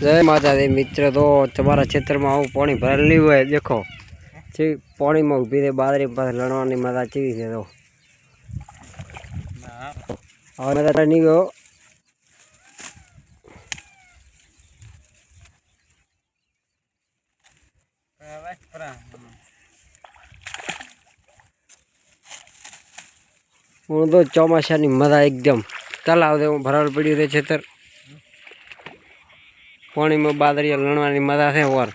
જય માતાજી, મિત્ર, તો તમારા ક્ષેત્રમાં આવું પાણી ભરેલું હોય, દેખો. જે પાણીમાં ઊભી રહે, બાદરી પાસે લણવાની મજા ચીવી છે, તો. હવે મજા નહીં ગયો. હું તો ચોમાસાની મજા એકદમ. તલાવ દેવું ભરાડ પડ્યું રહે છેતર પાણીમાં બાદરીયા લણવાની મજા છે વર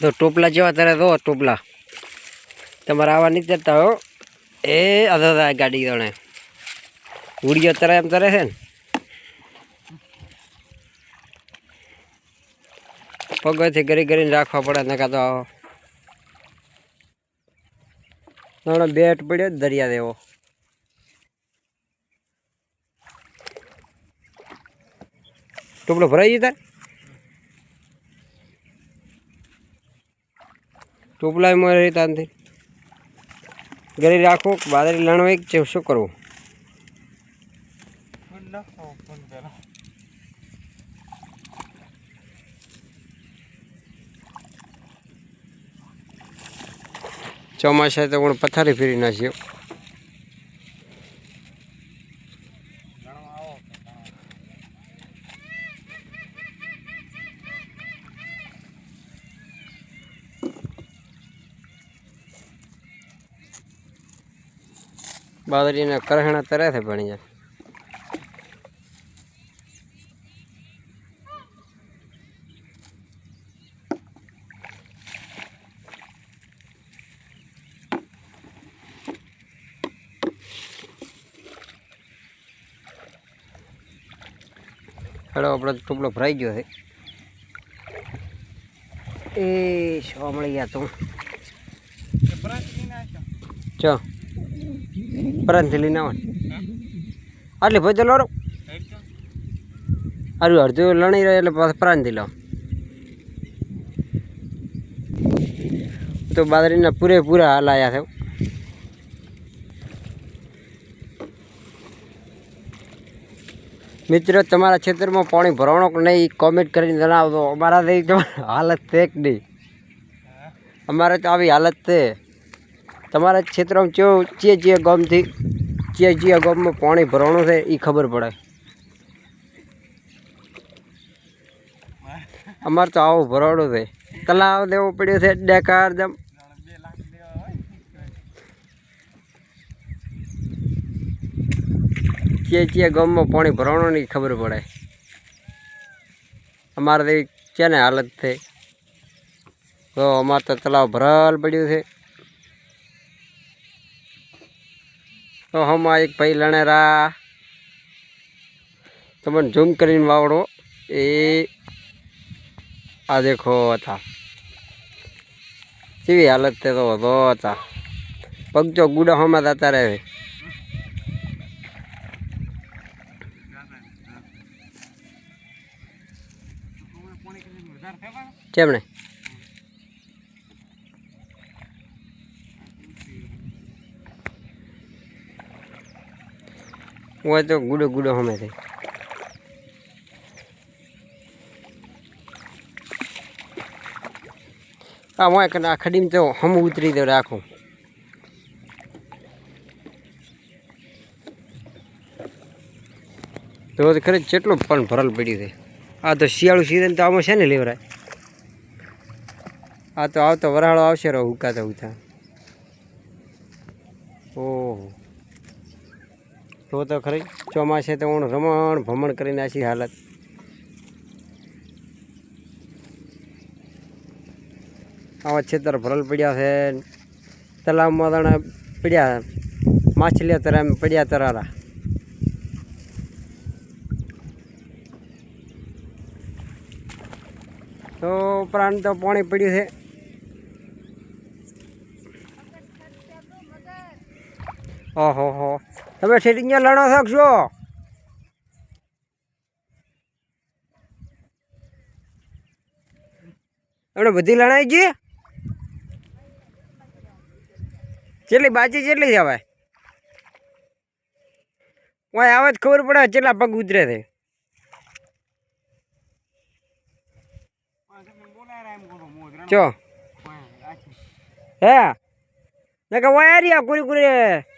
તો ટોપલા જેવા ત્યારે તો ટોપલા. તમારે આવા નહીં તરતા હો. એ અધા ગાડી તણે ઉડીઓ તરે એમ તરે છે ને. પગથી ગરી કરીને રાખવા પડે નકા તો નાનો બેટ પડ્યો દરિયા દેવો. ટોપલો ભરાઈ જતા ટોપલા મળે રહી તાનથી. ઘરે રાખો બાદરી લણવા છે, શું કરવું? ચોમાસા તો પણ પથારી ફેરી નાખ્યો બાદરીના કરહણા તરે છે ભણી જાય હેડો આપણો ટુકડો ભરાઈ ગયો છે. એ શો મળી ગયા તું ચો. પરંથી લઈને આવવાનું. આટલી ભાઈ ચલો અરે અડધું લણી રહ્યો એટલે પ્રાંતિ લો તો બાદરીના પૂરેપૂરા હલાયા છે મિત્રો, તમારા ક્ષેત્રમાં પાણી ભરવાનો કે નહીં કોમેન્ટ કરીને જણાવજો. અમારા તો હાલત છે કે નહીં? અમારે તો આવી હાલત છે. તમારા ક્ષેત્રમાં કેવું ચીએ ચીએ ગામથી ચીએ ચીએ ગામમાં પાણી ભરવાનું છે એ ખબર પડે અમારે તો આવું ભરવાનું છે. તલાવ દેવો પડ્યો છે, ડેકાર જેમ. ચીએ ચીએ ગામમાં પાણી ભરવાનું નહીં ખબર પડે અમારે છે ને હાલત છે. તો અમારે તો તલાવ ભરાલ પડ્યું છે. તો હમણાં એક ભાઈ લણેરા. તમને ઝૂમ કરીને વાવડો. એ આ દેખો હતા. કેવી હાલત તે તો હતો હતા. પગચો ગુડા હમણાં થતા રહે. કેમણે હું તો ગુડો ગુડો હમે થઈ આ હું આ ખડીમાં તો હમ ઉતરી દઉં રાખું. તો ખરે કેટલું પણ ભરલ પડ્યું છે. આ તો શિયાળું સિઝન તો આમાં છે ને લેવરાય? આ તો આવતો વરાળો આવશે રહો ઉકાતા ઉતા ઓહો. તો તો ખરી, ચોમાસે તો હું રમણ ભમણ કરી નાખી હાલત. આવા છેતર ભરલ પડ્યા છે, તલાવમાં તણે પડ્યા, માછલીઓ તરા પડ્યા તરારા. તો ઉપરાંત તો પાણી પડ્યું છે. ઓહો, હો. તમે સેટિંગ લણો શકશો આપણે બધી લણાઈ ગઈ કેટલી બાજી કેટલી જવાય ઓય આવે જ ખબર પડે કેટલા પગ ઉતરે છે. ચો હે? ને કે ઓય કુરી કુરી.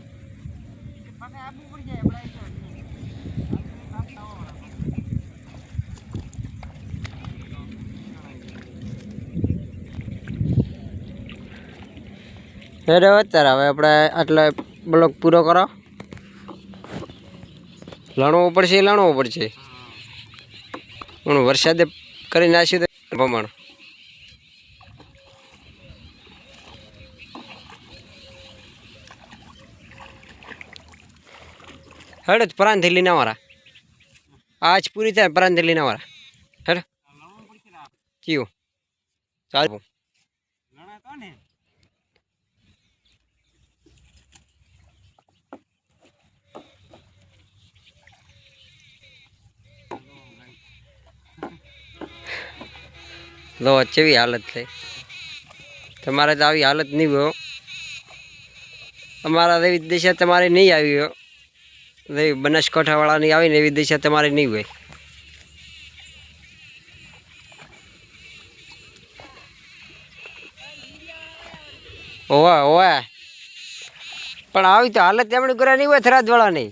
હેડે અત્યારે હવે આપણે આટલે બ્લોક પૂરો કરો. લણવો પડશે લણવો પડશે. પણ વરસાદે કરી નાખ્યું તો પ્રમાણ. હેડ જ પરાંથી લઈને આવવાના આજ પૂરી થાય પરાંથી લઈને આવવાના હેડ. ચીવું ચાલ. લો, કેવી હાલત થઈ? તમારે તો આવી હાલત નહીં હોય. અમારા એવી દિશા તમારે નહીં આવી હોય એવી બનાસકાંઠાવાળાની આવીને એવી દિશા તમારે નહીં હોય. ઓવા ઓવા. પણ આવી તો હાલત એમણે કર્યા નહીં હોય થરાદવાળાની.